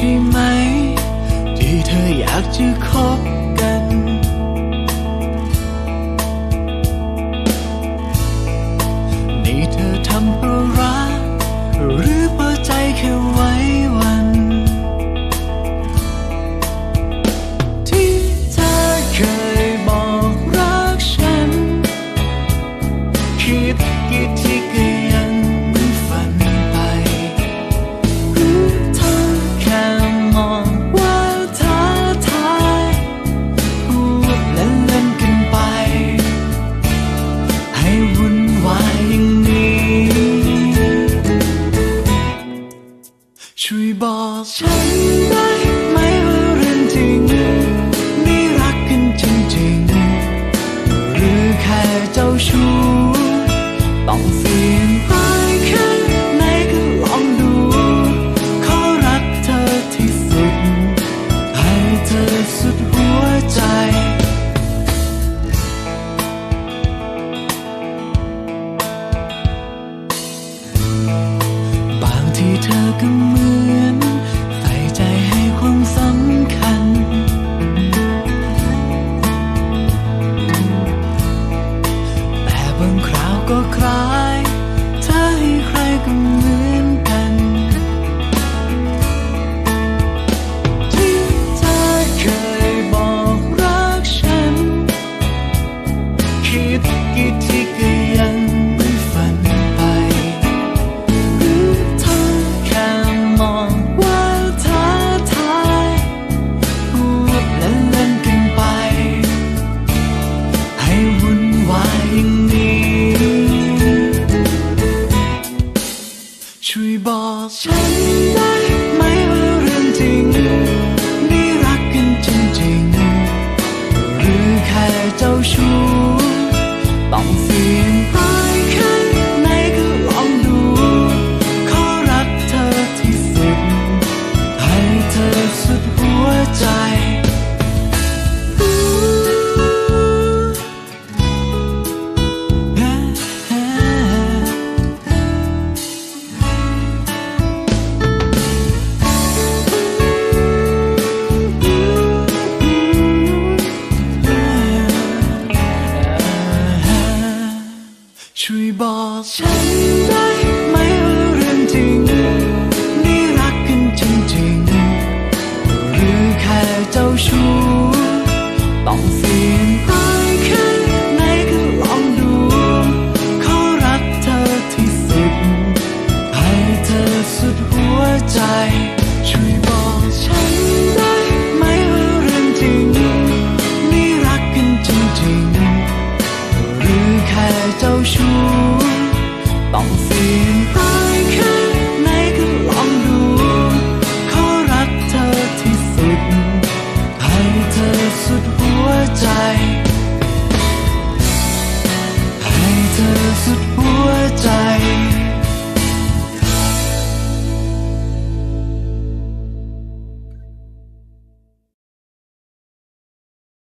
ใช่ไหม ที่เธออยากจะคบ ช่วยบอกฉันได้ไหมว่าเรื่องจริงนี่รักกันจริงๆหรือแค่เจ้าชู้ กับมือ all. ช่วยบอกฉันได้ไหมว่าเรื่องจริงนี่รักกันจริงๆหรือแค่เจ้าชู้ต้องเสียง